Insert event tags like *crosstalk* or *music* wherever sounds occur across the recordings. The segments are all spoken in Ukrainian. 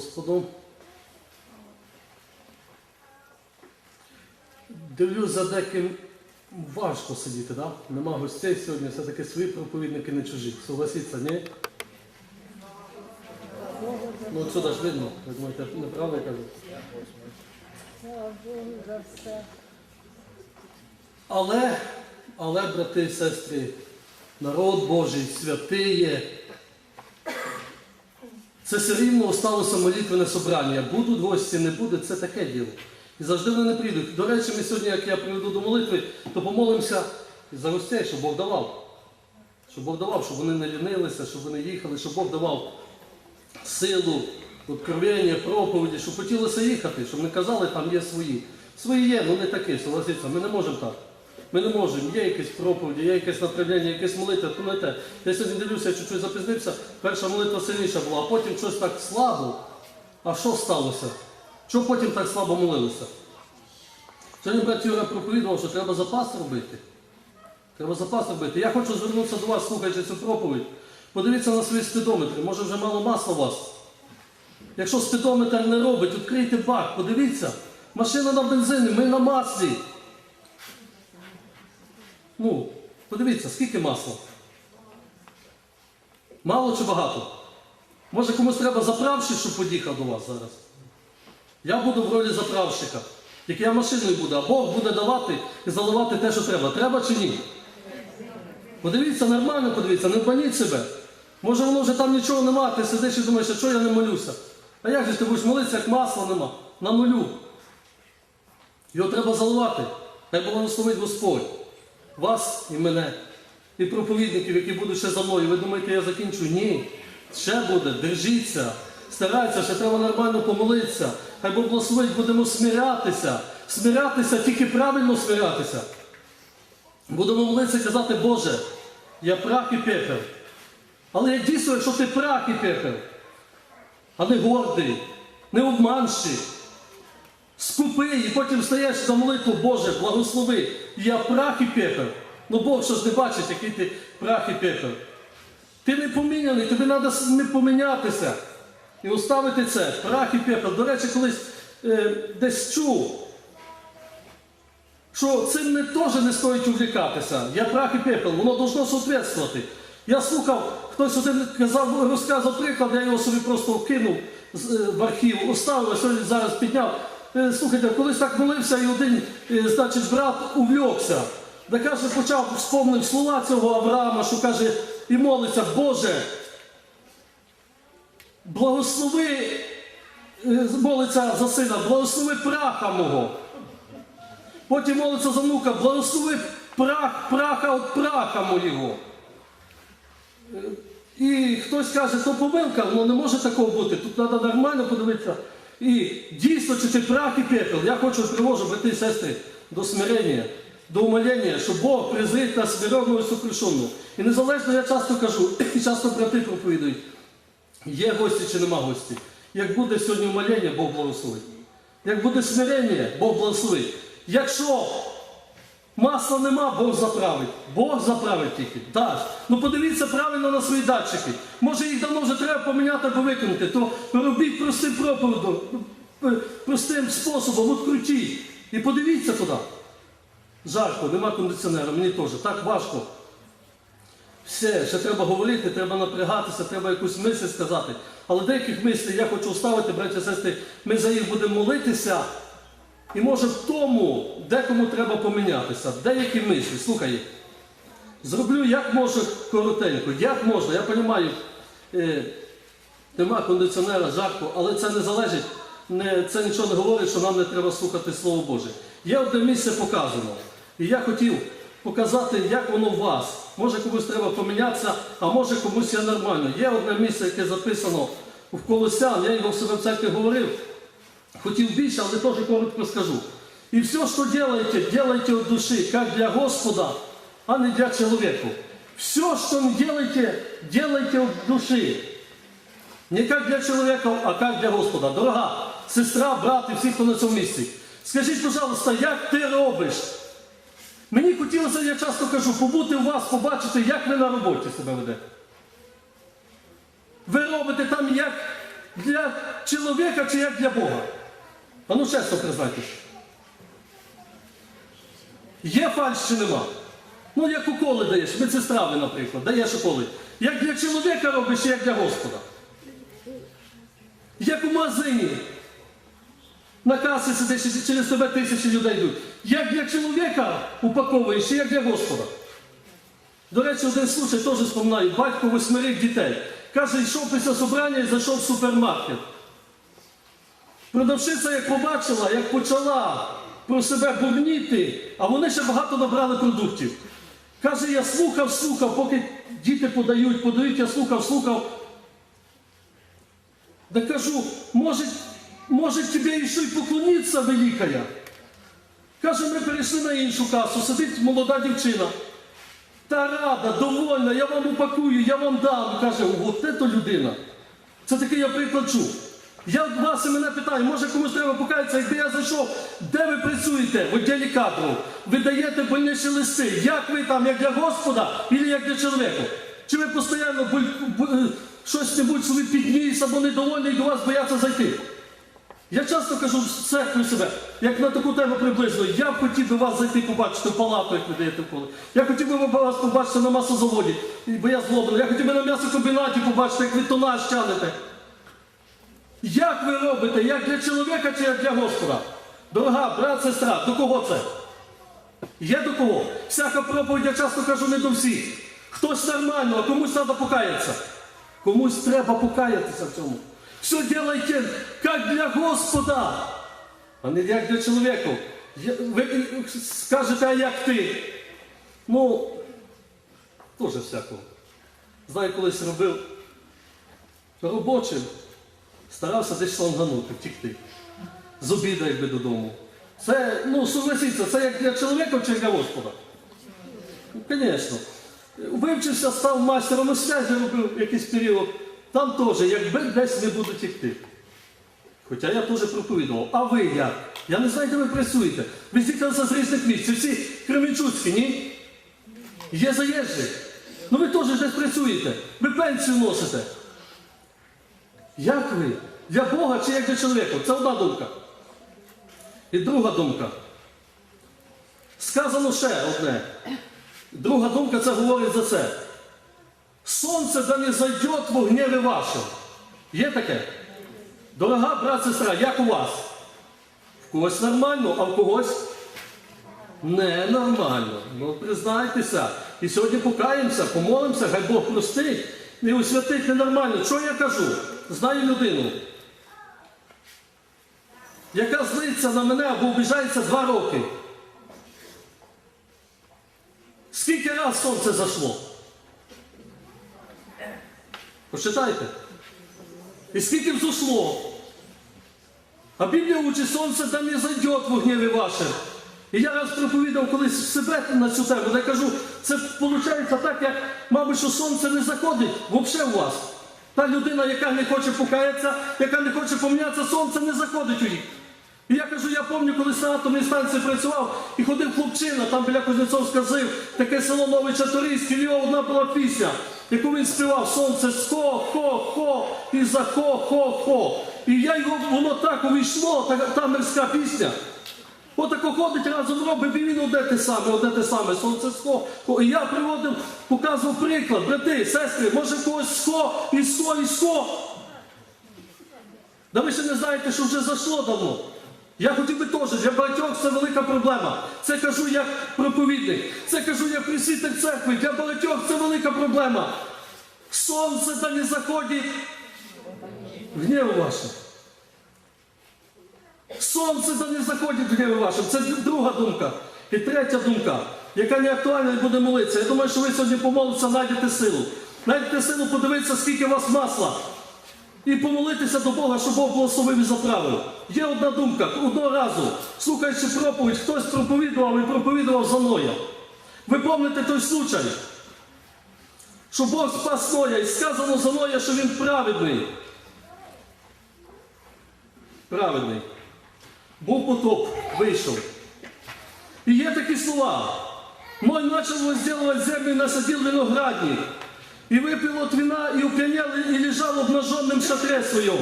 Господу. Дивлюсь за деким важко сидіти, да? Нема гостей сьогодні, все-таки свої проповідники не чужі. Согласіться, ні? Ну отсюди ж видно, ви думаєте, неправильно я кажу. Але, але, брати і сестри, народ Божий, святий є. Це все рівно сталося молитвене собрання. Будуть гості, не буде, це таке діло. І завжди вони не прийдуть. До речі, ми сьогодні, як я приведу до молитви, то помолимося за гостей, щоб Бог давав. Щоб Бог давав, щоб вони не лінилися, щоб вони їхали, щоб Бог давав силу, откровення, проповіді, щоб хотілося їхати, щоб не казали, там є свої. Свої є, ну не такі, согласіться, ми не можемо так. Ми не можемо, є якісь проповіді, є якесь направляння, якесь молитва, то не. Я сьогодні дивлюся, чуть-чуть запізнився, перша молитва сильніша була, а потім щось так слабо. А що сталося? Чого потім так слабо молилися? Сьогодні брат Юра проповідував, що треба запас робити. Треба запас робити. Я хочу звернутися до вас, слухаючи цю проповідь. Подивіться на свої спідометри, може вже мало масла у вас. Якщо спідометр не робить, відкрийте бак, подивіться. Машина на бензині, ми на маслі. Ну, подивіться, скільки масла? Мало чи багато? Може комусь треба заправщик, щоб під'їхав до вас зараз? Я буду в ролі заправщика. Тільки я машиною буду, а Бог буде давати і заливати те, що треба. Треба чи ні? Подивіться, нормально подивіться, не баніть себе. Може воно вже там нічого нема, ти сидиш і думаєш, а що я не молюся? А як же ти будеш молитися, як масла нема? На нулю. Його треба заливати. Хай благословить Господь. Вас і мене. І проповідників, які будуть ще за мною. Ви думаєте, я закінчу? Ні. Ще буде, держіться, старайтеся, ще треба нормально помолитися. Хай Бог благословить, будемо смирятися. Смирятися, тільки правильно смирятися. Будемо молитися і казати, Боже, я прах і пепел. Але як дійсно, якщо ти прах і пепел, а не гордий, не обманщик, скупий, і потім стаєш за молитву, Боже, благослови, я прах і пепел. Ну Бог що ж не бачить, який ти прах і пепел. Ти не поміняний, тобі треба не помінятися. І оставити це, прах і пепел. До речі, колись е, десь чув, що цим не теж не стоїть увлікатися. Я прах і пепел, воно должно соответствувати. Я слухав, хтось один казав, розказав приклад, я його собі просто кинув з- е, в архів, оставив, а сьогодні зараз підняв. Е, Слухайте, колись так молився, і один, е, значить, брат увлекся. Да каже, почав вспомнив слова цього Авраама, що каже, і молиться, Боже, благослови, е, молиться за сина, благослови праха мого. Потім молиться за внука, благослови прах, праха від праха моєго. І хтось каже, то помилка, ну не може такого бути. Тут треба нормально подивитися. І дійсно, чи ти прах пепел, я хочу привожу, брати сестри, до смирення, до умолення, що Бог призрить нас смиренного і сокрушеного. І незалежно я часто кажу, *clears throat* і часто брати проповідують, є гості чи нема гості. Як буде сьогодні умолення, Бог благословить. Як буде смирення, Бог благословить. Якщо масла нема, Бог заправить. Бог заправить тільки. Дасть. Ну подивіться правильно на свої датчики. Може їх давно вже треба поміняти або викинути, то робіть простим проповідом, простим способом, відкрутіть. І подивіться туди. Жарко, нема кондиціонера, мені теж. Так важко. Все, ще треба говорити, треба напрягатися, треба якусь мисль сказати. Але деяких мислей я хочу оставити, браті і сестри, ми за їх будемо молитися. І може в тому, декому треба помінятися. Деякі мислі, слухай, зроблю як можу коротенько, як можна, я розумію, е, нема кондиціонера, жарко, але це не залежить, не, це нічого не говорить, що нам не треба слухати Слово Боже. Є одне місце показано. І я хотів показати, як воно у вас. Може комусь треба помінятися, а може комусь є нормально. Є одне місце, яке записано в Колосян, я його в себе в церкві говорив. Хотів більше, але теж коротко скажу. И все, что делаете, делайте от души, как для Господа, а не для человека. Все, что не делаете, делайте от души. Не как для человека, а как для Господа. Дорога сестра, брат і всі, хто на цьому місці. Скажіть, пожалуйста, як ти робиш? Мені хотілося, я часто кажу, побути у вас, побачити, як ви на роботі себе ведете. Ви робите там як для чоловіка чи як для Бога? А ну чесно признайтесь. Є фальш чи нема? Ну, як уколи даєш, медсестрави, наприклад, даєш уколи. Як для чоловіка робиш, як для Господа. Як у магазині. На касі сидиш через тебе тисячі людей йдуть. Як для чоловіка упаковуєш, як для Господа. До речі, один случай теж споминаю. Батько восьмерих дітей. Каже, йшов після собрання і зайшов в супермаркет. Продавщиця, як побачила, як почала про себе бурніти, а вони ще багато набрали продуктів. Каже, я слухав, слухав, поки діти подають, подають, я слухав, слухав. Да кажу, може, може тебе ще й поклонитися великая? Каже, ми перейшли на іншу касу, сидить молода дівчина. Та рада, довольна, я вам упакую, я вам дам. Каже, от це то людина. Це такий я приклад чув. Я вас і мене питаю, може комусь треба покаятися, якби я зайшов, де ви працюєте в відділі кадрів? Ви даєте больничі листи. Як ви там, як для Господа, або як для чоловіка? Чи ви постійно буль- бу- е, щось небудь собі підніс або недовольний до вас бояться зайти? Я часто кажу в церкві себе, як на таку тему приблизно, я б хотів би вас зайти побачити в палату, як ви даєте вколи. Я хотів би вас побачити на масозаводі, бо я злоблений. Я хотів би на м'ясокомбінаті побачити, як ви тонаж тянете. Як ви робите? Як для чоловіка чи як для Господа? Дорога брат, сестра, до кого це? Є до кого? Всяка проповідь, я часто кажу, не до всіх. Хтось нормально, а комусь треба покаятися. Комусь треба покаятися в цьому. Все делайте, як для Господа, а не як для чоловіка. Ви скажете, а як ти? Ну, теж всякого. Знаю, колись робив робочим, старався десь шланганути, втікти. З обіда якби додому. Це, ну, согласіться, це як для чоловіка чи для Господа? Звісно. Вивчився, став майстером у робив якийсь період. Там теж, якби десь не буду тікти. Хоча я теж проповідував. А ви як? Я не знаю, де ви працюєте. Ви з'їхалися з різних місць. Всі Кременчуцькі, ні? Є заїжджі. Ну ви теж десь працюєте. Ви пенсію носите. Як ви? Для Бога чи як для чоловіка? Це одна думка. І друга думка. Сказано ще одне. Друга думка це говорить за це. Сонце да не зайде в гнєві вашому. Є таке? Дорога брат, сестра, як у вас? В когось нормально, а в когось ненормально. Ну, признайтеся. І сьогодні покаємося, помолимося, хай Бог простить. І у святих ненормально. Що я кажу? Знаю людину, яка злиться на мене або обіжається два роки. Скільки раз сонце зайшло? Почитайте. І скільки взошло? А Біблія учить, сонце да не зайде в гніві ваше. І я раз проповідав колись себе на цю тему, я кажу, це виходить так, як, мабуть, що сонце не заходить взагалі у вас. Та людина, яка не хоче покаятися, яка не хоче помінятися, сонце не заходить у їх. І я кажу, я пам'ятаю, коли на атомній станції працював і ходив хлопчина, там біля Кузнецовська жив, таке село Новий Чаториськ, і в нього одна була пісня, яку він співав Сонце ско, хо, хо, і за хо, хо, хо. І я його, воно так увійшло, та, та мирська пісня. Отако ходить разом робить, і він одне те саме, одне те саме, сонце ско. хо. І я приводив, показував приклад, брати, сестри, може когось ско, і ско, і ско. Да ви ще не знаєте, що вже зайшло давно. Я хотів би теж, для багатьох це велика проблема. Це кажу як проповідник, це кажу як присвітник церкви. Для багатьох це велика проблема. Сонце да не заходить гнів ваше. Сонце да не заходить в ваше. Це друга думка. І третя думка, яка не актуальна і буде молитися. Я думаю, що ви сьогодні помолитеся, знайдете силу. Знайдете силу подивитися, скільки у вас масла. І помолитися до Бога, щоб Бог благословив і заправив. Є одна думка, одного разу, слухаючи проповідь, хтось проповідував і проповідував за Ноя. Ви пам'ятаєте той случай, що Бог спас Ноя, і сказано за Ноя, що він праведний. Праведний Був потоп, вийшов. І є такі слова. Ной начал возделывать землю и насадил виноградник. И выпил от вина, и упьянел, и лежал обнаженным в шатре своем.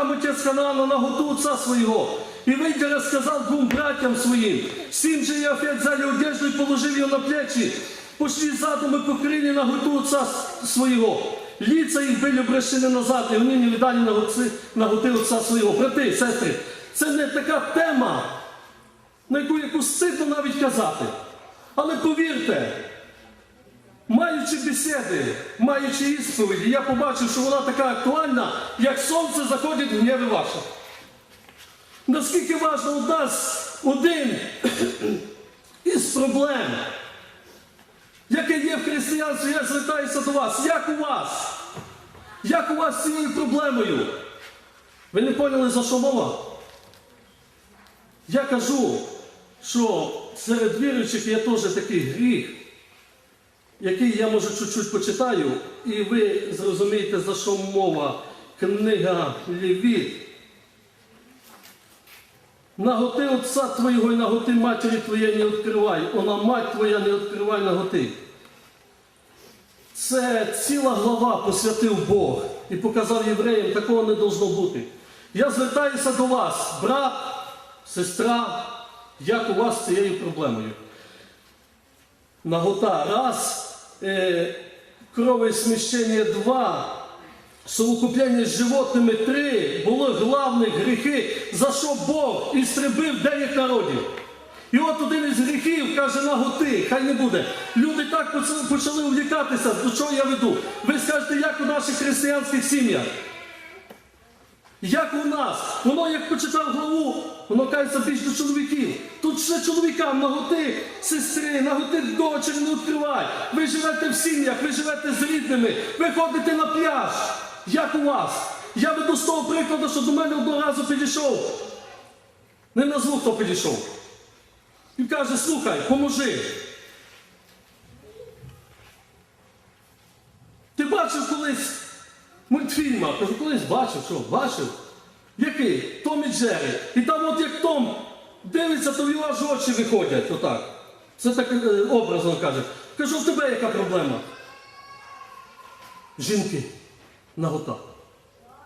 Авраам, отец Ханаана, наготу отца своего. И выйдя, рассказал двум братьям своим. Сим же Иофет взяли одежду и положив ее на плечи. Пошли задом и покрили наготу отца своего. Лица їх были обращені назад, і вони не віддали наготи, наготи отца свого. Брати, сестри, це не така тема, на яку яку стидно навіть казати. Але повірте, маючи бесіди, маючи ісповіді, я побачив, що вона така актуальна, як сонце заходить в гнєві ваше. Наскільки важливо у нас один *clears throat* із проблем, яке є в християнстві, я звертаюся до вас. Як у вас? Як у вас з цією проблемою? Ви не поняли, за що мова? Я кажу, що серед віруючих є теж такий гріх, який я може чуть-чуть почитаю, і ви зрозумієте, за що мова. Книга Левіт. Наготи отца твоєго і наготи матері твоєї не відкривай, вона мать твоя не відкривай наготи. Це ціла глава посвятив Бог і показав євреям, такого не должно бути. Я звертаюся до вас, брат, сестра, як у вас з цією проблемою. Нагота раз, е, кровосміщення два, совокупляння з животними три були главні гріхи, за що Бог істребив деяких народів. І от один із гріхів каже наготи, хай не буде. Люди так почали увлікатися, до чого я веду. Ви скажете, як у наших християнських сім'ях? Як у нас? Воно як почитав главу, воно кається більш до чоловіків. Тут ще чоловікам наготи сестри, наготи дочері не відкривай. Ви живете в сім'ях, ви живете з рідними, ви ходите на пляж. Як у вас? Я веду з того прикладу, що до мене одного разу підійшов. Не назву, хто підійшов. І каже, слухай, поможи. Ти бачив колись мультфільма? Кажу, колись бачив, що? Бачив? Який? Том і Джері. І там от як Том дивиться, то в його аж очі виходять. Отак. Це так е, образно каже. Кажу, в тебе яка проблема? Жінки, нагота.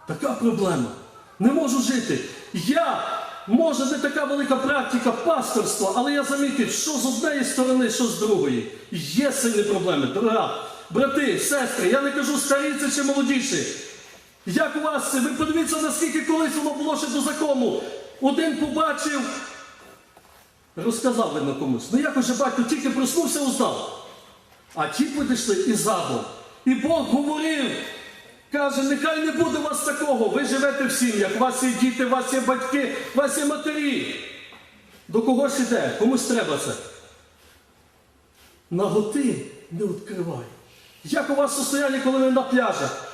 Така проблема. Не можу жити. Я, може, не така велика практика пасторства, але я замітив, що з однієї сторони, що з другої. Є сильні проблеми. Дорога, брати, сестри, я не кажу старіці чи молодіші. Як у вас? Ви подивіться, наскільки колись воно було ще до закону. Один побачив, розказав видно комусь. Ну як уже батько тільки проснувся, узнав. А ті підійшли і задом. І Бог говорив, каже, нехай не буде у вас такого. Ви живете в сім'ях, у вас є діти, у вас є батьки, у вас є матері. До когось іде, комусь треба це. Наготи не відкривай. Як у вас состояння, коли ви на пляжах?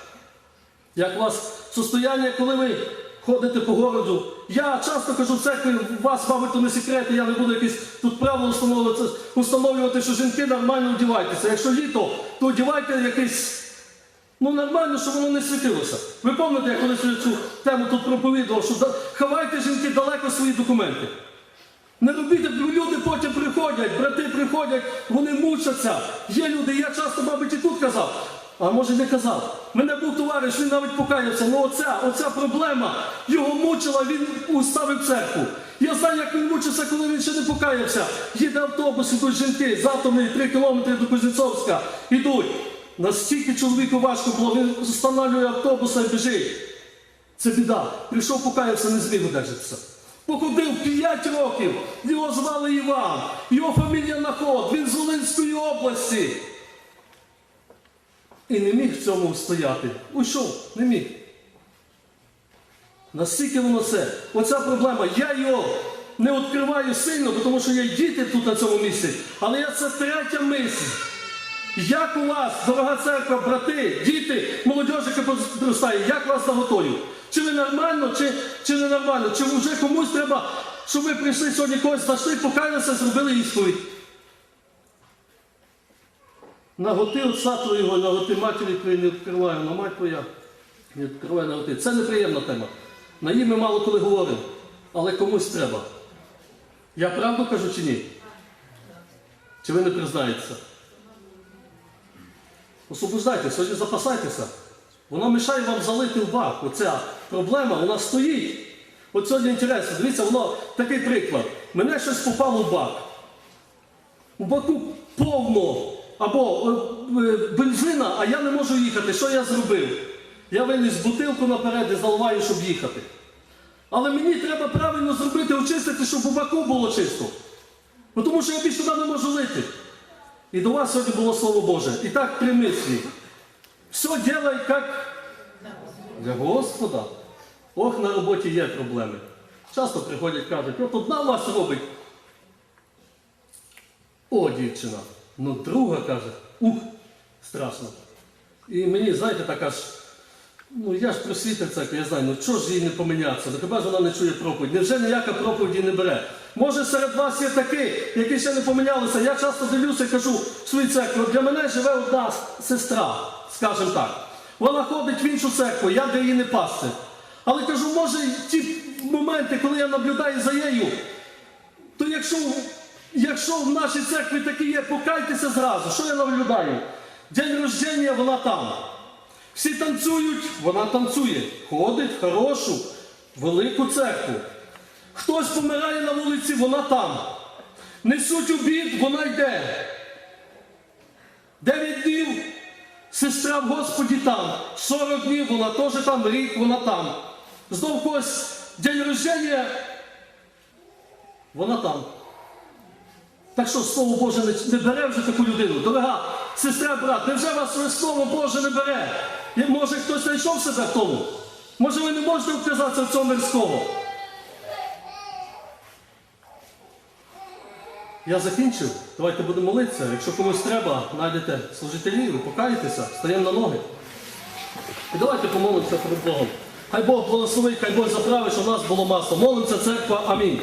Як у вас состояння, коли ви ходите по городу? Я часто кажу в церкві, у вас, мабуть, то не секрети, я не буду якісь тут правила встановлювати, установлювати, що жінки нормально одівайтеся. Якщо літо, то одівайте якийсь, ну нормально, щоб воно не світилося. Ви пам'ятаєте, я колись цю тему тут проповідував, що ховайте жінки далеко свої документи. Не робіть, люди потім приходять, брати приходять, вони мучаться. Є люди, я часто, мабуть, і тут казав, а може не казав. Мене був товариш, він навіть покаявся. Ну оця, оця проблема його мучила, він уставив церкву. Я знаю, як він мучився, коли він ще не покаявся. Їде автобус, ідуть жінки з атомної 3 кілометри до Кузнєцовська. Ідуть. Настільки чоловіку важко було, він встановлює автобуса і біжить. Це біда. Прийшов, покаявся, не зміг одержатися. Походив 5 років, його звали Іван, його фамілія Наход, він з Волинської області. І не міг в цьому стояти. Уйшов, не міг. Настільки воно це. Оця проблема. Я його не відкриваю сильно, тому що є діти тут на цьому місці. Але я це третя мисль. Як у вас, дорога церква, брати, діти, молодіж, яка підростає, як вас наготою? Чи ви нормально, чи, чи не нормально? Чи вже комусь треба, щоб ви прийшли сьогодні когось знайшли, покаялися, зробили ісповідь? Наготи отця твоєго, наготи матері твоєї не відкриваю, на мать твоя не відкриває наготи. Це неприємна тема. На її ми мало коли говоримо, але комусь треба. Я правду кажу чи ні? Чи ви не признаєтеся? Освобождайте, сьогодні запасайтеся. Воно мішає вам залити в бак. Оця проблема, вона стоїть. От сьогодні інтересно, дивіться, воно такий приклад. Мене щось попало в бак. У баку повно або е, е, бензина, а я не можу їхати. Що я зробив? Я виніс бутилку наперед і заливаю, щоб їхати. Але мені треба правильно зробити, очистити, щоб у баку було чисто. Бо тому що я більше туди не можу лити. І до вас сьогодні було Слово Боже. І так при мислі. Все делай як для Господа. Ох, на роботі є проблеми. Часто приходять, кажуть, от одна вас робить. О, дівчина. Ну друга каже, ух, страшно. І мені, знаєте, така ж, ну я ж просвітер церкви, я знаю, ну чого ж їй не помінятися? Ну хіба ж вона не чує проповідь? Невже ніяка проповідь її не бере? Може серед вас є такі, які ще не помінялися. Я часто дивлюся і кажу в своїй церкві, для мене живе одна сестра, скажімо так. Вона ходить в іншу церкву, я для її не пастир. Але кажу, може, ті моменти, коли я наблюдаю за нею, то якщо, якщо в нашій церкві такі є, покайтеся зразу. Що я наблюдаю? День рождення, вона там. Всі танцюють, вона танцює. Ходить в хорошу, велику церкву. Хтось помирає на вулиці, вона там. Несуть обід, вона йде. Дев'ять днів сестра в Господі там. 40 днів вона теж там, рік вона там. Знов когось день рождення, вона там. Так що Слово Боже не, бере вже таку людину. Дорога сестра, брат, невже вас Слово Боже не бере? Може хтось знайшов себе в тому? Може ви не можете вказатися в цьому мирського? Я закінчив. Давайте будемо молитися. Якщо комусь треба, знайдете служителів, покаєтеся, стаємо на ноги. І давайте помолимося перед Богом. Хай Бог благословить, хай Бог заправить, щоб у нас було масло. Молимося, церква. Амінь.